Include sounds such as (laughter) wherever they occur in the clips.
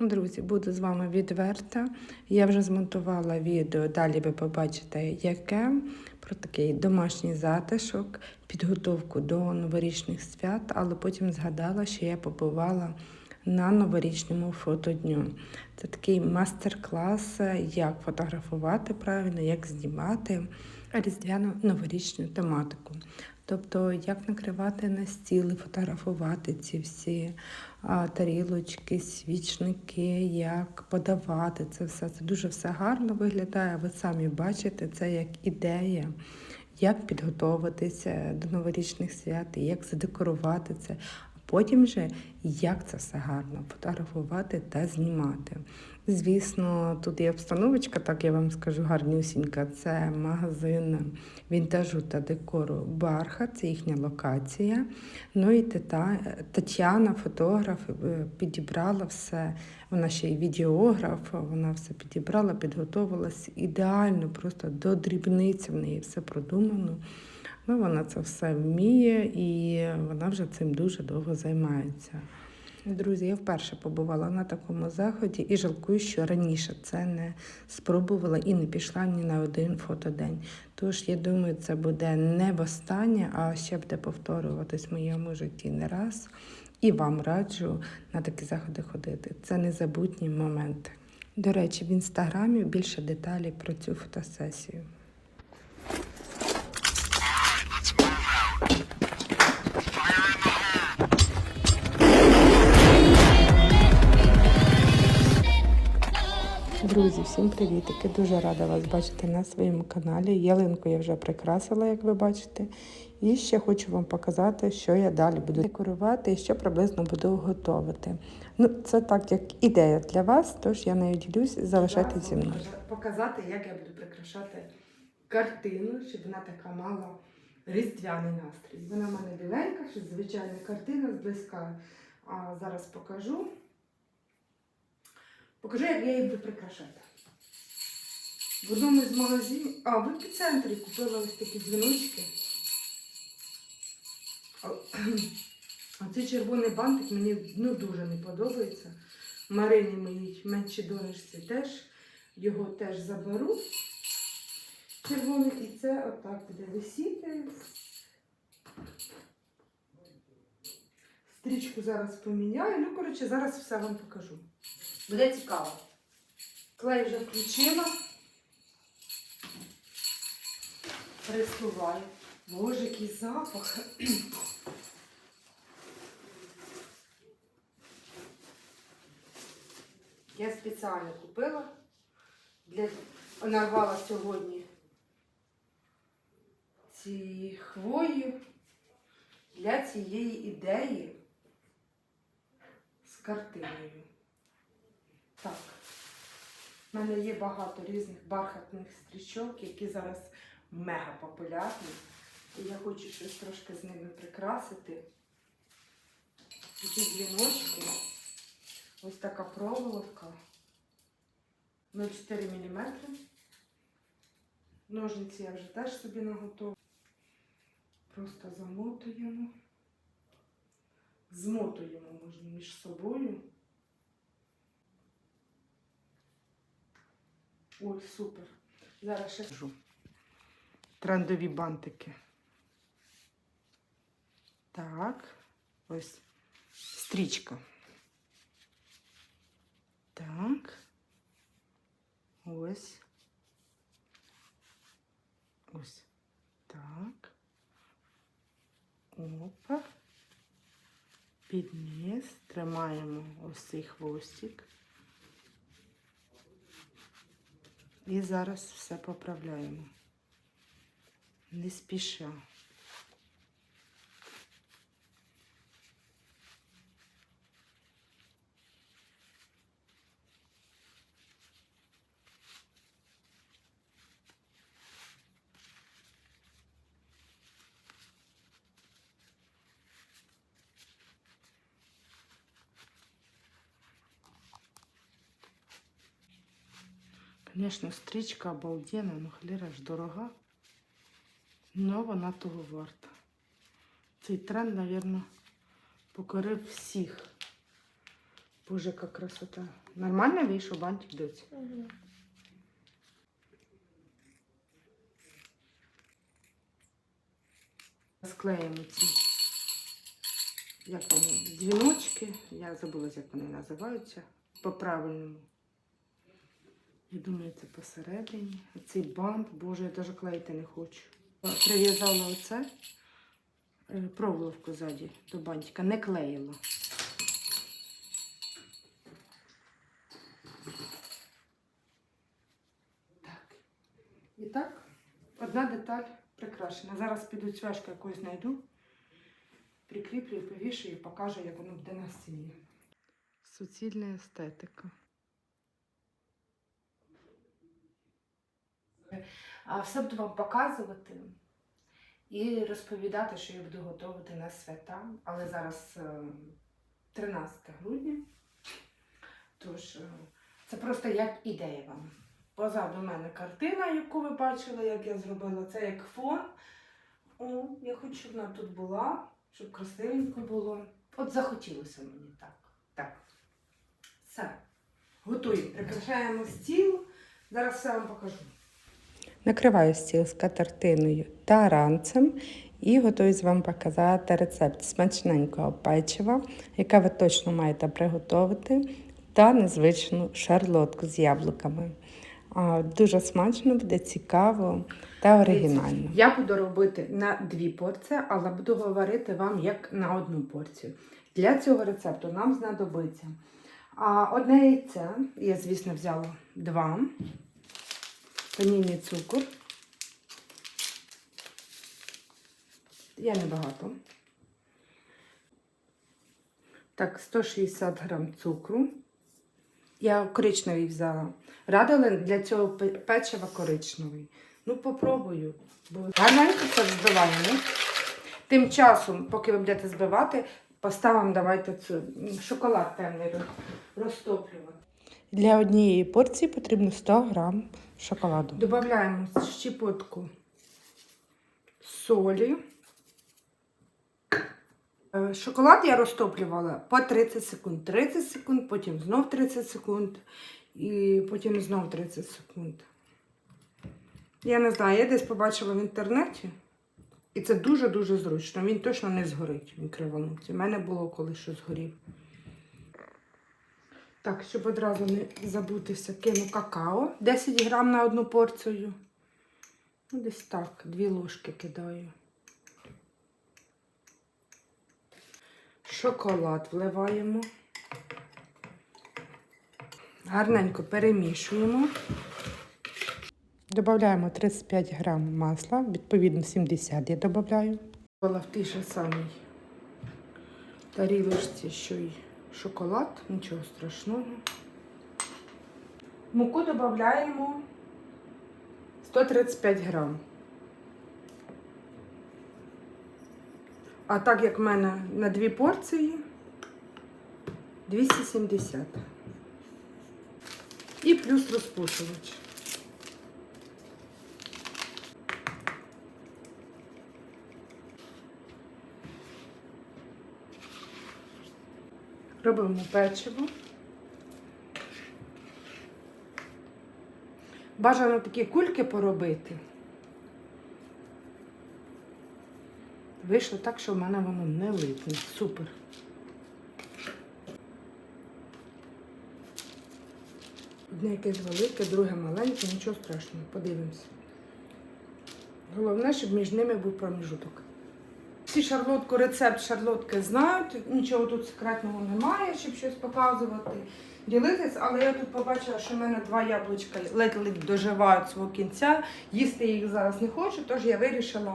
Друзі, буду з вами відверта. Я вже змонтувала відео, далі ви побачите, яке про такий домашній затишок, підготовку до новорічних свят, але потім згадала, що я побувала на новорічному фотодню. Це такий мастер-клас, як фотографувати правильно, як знімати різдвяну новорічну тематику. Тобто, як накривати на стіл і фотографувати ці всі тарілочки, свічники, як подавати це все. Це дуже все гарно виглядає. Ви самі бачите це як ідея, як підготуватися до новорічних свят, як задекорувати це. А потім же як це все гарно фотографувати та знімати. Звісно, тут є обстановочка, так я вам скажу, гарнюсінька. Це магазин вінтажу та декору Барха, це їхня локація. Ну і Тетяна, фотограф, е, підібрала все. Вона ще й відеограф, вона все підібрала, підготувалась ідеально, просто до дрібниці в неї все продумано. Ну, вона це все вміє і вона вже цим дуже довго займається. Друзі, я вперше побувала на такому заході і жалкую, що раніше це не спробувала і не пішла ні на один фотодень. Тож я думаю, це буде не востаннє, а ще буде повторюватись в моєму житті не раз. І вам раджу на такі заходи ходити. Це незабутні моменти. До речі, в інстаграмі більше деталей про цю фотосесію. Друзі, всім привітики! Дуже рада вас бачити на своєму каналі. Ялинку я вже прикрасила, як ви бачите. І ще хочу вам показати, що я далі буду декорувати і що приблизно буду готувати. Ну, це так як ідея для вас, тож я нею ділюсь, залишайтеся зі мною. Показати, як я буду прикрашати картину, щоб вона така мала різдвяний настрій. Вона в мене біленька, що звичайна картина зблизька. А зараз покажу. Покажи, як я її буду прикрашати. В одному з магазинів, а в епіцентрі купила ось такі дзвіночки. А, (clears throat) цей червоний бантик мені ну, дуже не подобається. Марині моїй меншій донечці теж. Його теж заберу. Червоний, і це отак буде висіти. Стрічку зараз поміняю. Ну, коротше, зараз все вам покажу. Буде цікаво. Клей вже включила. Присуваю. Боже, який запах. Я спеціально купила. Для... Нарвала сьогодні ці хвої для цієї ідеї з картиною. Так, в мене є багато різних бархатних стрічок, які зараз мега популярні. І я хочу щось трошки з ними прикрасити. Ці дзвіночки. Ось така проволока. 0,4 мм. Ножниці я вже теж собі наготовила. Просто замотуємо. Змотуємо можна між собою. Ой, супер. Зараз ще кажу. Трендові бантики. Так, ось стрічка. Так. Ось. Ось. Так. Опа. Підніс. Тримаємо ось цей хвостик. І зараз все поправляємо. Не спіша. Звісно, стрічка обалденна, ну хліра ж дорога. Но вона того варта. Цей тренд, мабуть, покорив всіх Боже, яка красота. Нормально вийшов бантик доці? Угу. Склеїмо ці як вони, дзвіночки. Я забула, як вони називаються. По-правильному. Я думаю, це посередині. Цей бант, боже, я навіть клеїти не хочу. Прив'язала оце е, проволоку ззаді до бантика, не клеїла. Так. І так, одна деталь прикрашена. Зараз піду цвяшку якусь знайду, прикріплю і повішую і покажу, як воно буде на стіні. Суцільна естетика. Все буду вам показувати і розповідати, що я буду готувати на свята. Але зараз е, 13 грудня. Тож е, це просто як ідея вам. Позаду мене картина, яку ви бачили, як я зробила. Це як фон. О, я хочу, щоб вона тут була, щоб красивенько було. От захотілося мені так. Так. Все. Готуємо. Прикрашаємо стіл. Зараз все вам покажу. Накриваю стіл з катертиною та ранцем і готуюсь вам показати рецепт смачненького печива, яке ви точно маєте приготувати, та незвичну шарлотку з яблуками. Дуже смачно, буде цікаво та оригінально. Я буду робити на дві порції, але буду говорити вам як на одну порцію. Для цього рецепту нам знадобиться одне яйце, я, звісно, взяла два, ванільний цукор. Я небагато. Так, 160 грам цукру. Я коричневий взяла. Радила для цього пе- печива коричневий. Ну, попробую. Бо гарненько це збиваємо. Тим часом, поки ви будете збивати, поставимо давайте цю шоколад темний розтоплювати. Для однієї порції потрібно 100 грам шоколаду. Додаємо щепотку солі. Е, Шоколад я розтоплювала по 30 секунд. 30 секунд, потім знов 30 секунд і потім знов 30 секунд. Я не знаю, я десь побачила в інтернеті. І це дуже-дуже зручно. Він точно не згорить в мікроволновці. У мене було коли що згорів. Так, щоб одразу не забутися, кину какао. 10 грам на одну порцію. Ну, десь так, дві ложки кидаю. Шоколад вливаємо. Гарненько перемішуємо. Додаємо 35 грам масла, відповідно 70 я додаю. Була в тій же самій тарілочці, що й шоколад, нічого страшного. Муку додаємо 135 грам. А так як в мене на дві порції 270. І плюс розпушувач. Робимо печиво. Бажано такі кульки поробити. Вийшло так, що в мене воно не липне. Супер. Одне якесь велике, друге маленьке, нічого страшного. Подивимось. Головне, щоб між ними був проміжуток. Всі шарлотку, рецепт шарлотки знають, нічого тут секретного немає, щоб щось показувати, ділитись, але я тут побачила, що в мене два яблучка ледь-ледь доживають свого кінця. Їсти їх зараз не хочу, тож я вирішила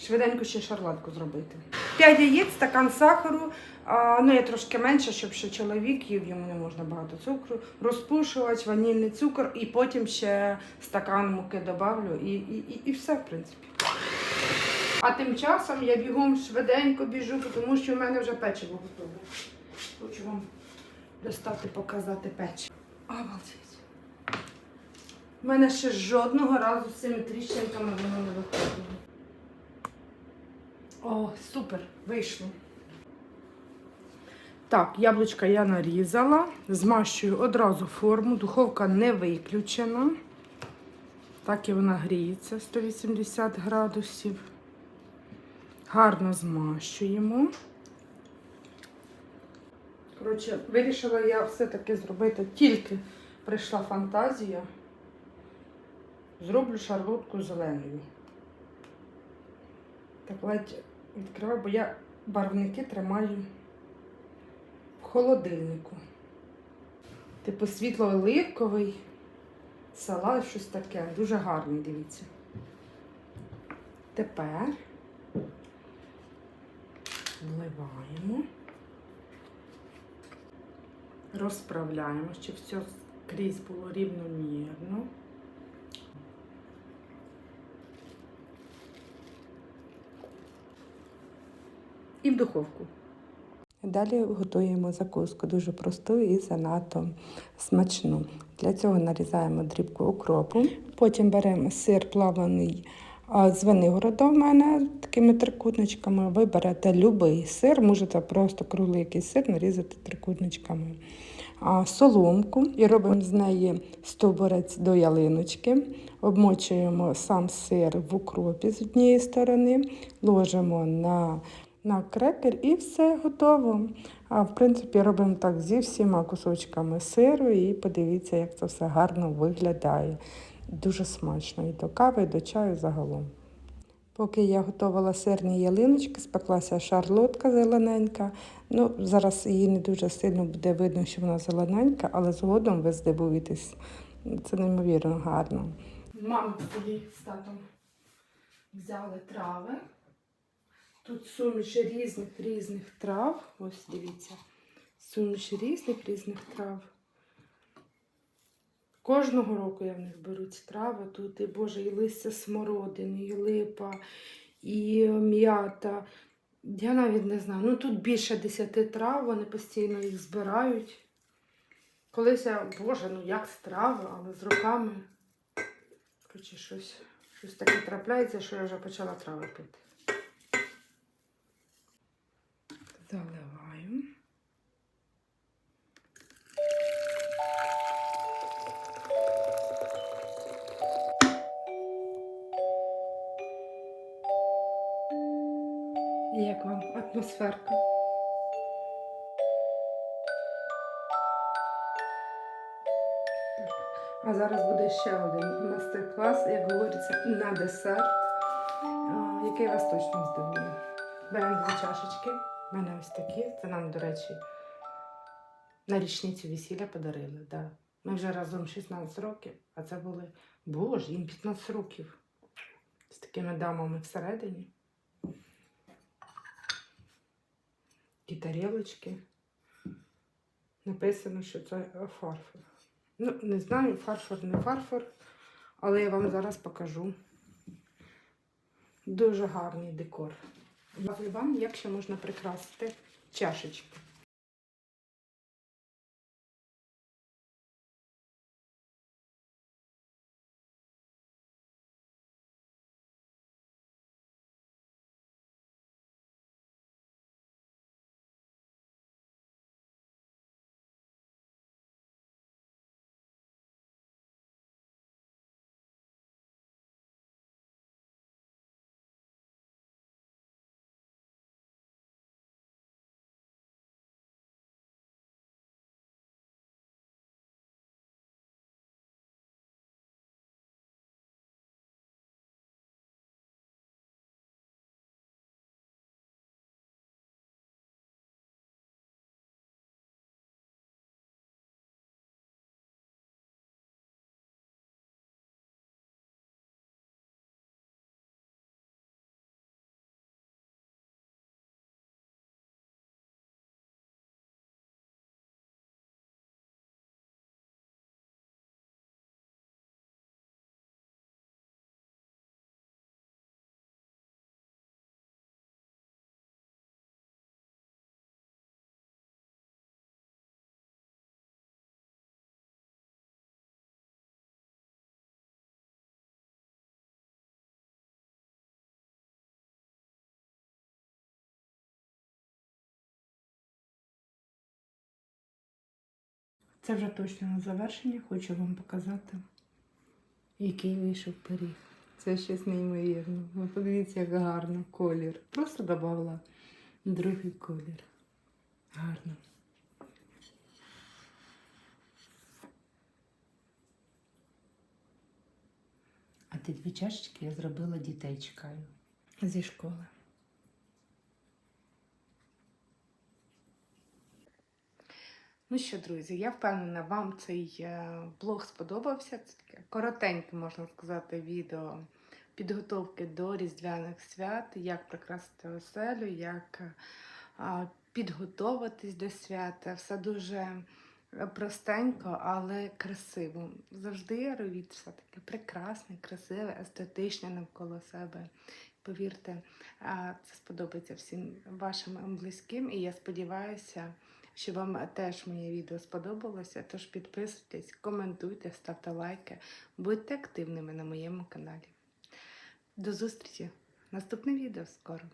швиденько ще шарлотку зробити. 5 яєць, стакан сахару, а, ну я трошки менше, щоб ще чоловік їв, йому не можна багато цукру, розпушувач, ванільний цукор і потім ще стакан муки добавлю і, і, і, і все, в принципі. А тим часом я бігом швиденько біжу, тому що в мене вже печиво готове. Хочу вам достати, показати печиво. Обалдеть. У мене ще жодного разу з цими тріщинками воно не виходило. О, супер, вийшло. Так, яблучка я нарізала, змащую одразу форму, духовка не виключена. Так і вона гріється 180 градусів. Гарно змащуємо. Коротше, вирішила я все-таки зробити, тільки прийшла фантазія. Зроблю шарлотку зеленою. Так ледь відкриваю, бо я барвники тримаю в холодильнику. Типу світло-оливковий салат, щось таке. Дуже гарний, дивіться. Тепер вливаємо, розправляємо, щоб все скрізь було рівномірно. І в духовку. Далі готуємо закуску дуже просту і занадто смачну. Для цього нарізаємо дрібку укропу. Потім беремо сир плавлений а, з Венигорода мене такими трикутничками. Ви берете будь-який сир, можете просто круглий якийсь сир нарізати трикутничками. Соломку і робимо з неї стовбурець до ялиночки. Обмочуємо сам сир в укропі з однієї сторони, ложимо на на крекер і все готово. А в принципі, робимо так зі всіма кусочками сиру, і подивіться, як це все гарно виглядає. Дуже смачно і до кави, і до чаю загалом. Поки я готувала сирні ялиночки, спеклася шарлотка зелененька. Ну, Зараз її не дуже сильно буде видно, що вона зелененька, але згодом ви здивуєтесь. Це неймовірно гарно. Мама тоді з татом взяли трави. Тут суміш різних різних трав. Ось дивіться. Суміш різних різних трав. Кожного року я в них беру ці трави. Тут і Боже, і листя смородини, і липа, і м'ята. Я навіть не знаю. Ну тут більше десяти трав, вони постійно їх збирають. Колись я, Боже, ну як з трави, але з роками. Коротше, щось, щось таке трапляється, що я вже почала трави пити. Заливаю. Як вам атмосферка? А зараз буде ще один мастер-клас, як говориться, на десерт, який вас точно здивує. Беремо дві чашечки. У мене ось такі. Це нам, до речі, на річницю весілля подарили. Да. Ми вже разом 16 років, а це були, боже, їм 15 років. З такими дамами всередині. І тарілочки. Написано, що це фарфор. Ну, не знаю, фарфор, не фарфор, але я вам зараз покажу. Дуже гарний декор. Вам, як ще можна прикрасити чашечки. Це вже точно на завершення. Хочу вам показати, який вийшов пиріг. Це щось неймовірне. Ви подивіться, як гарно колір. Просто додала другий колір. Гарно. А ті дві чашечки я зробила дітей чекаю зі школи. Ну що, друзі, я впевнена, вам цей е, блог сподобався. Це таке коротеньке, можна сказати, відео підготовки до Різдвяних свят, як прикрасити оселю, як е, підготуватись до свята. Все дуже е, простенько, але красиво. Завжди робіть все таке прекрасне, красиве, естетичне навколо себе. Повірте, е, це сподобається всім вашим близьким, і я сподіваюся що вам теж моє відео сподобалося. Тож підписуйтесь, коментуйте, ставте лайки, будьте активними на моєму каналі. До зустрічі! Наступне відео скоро!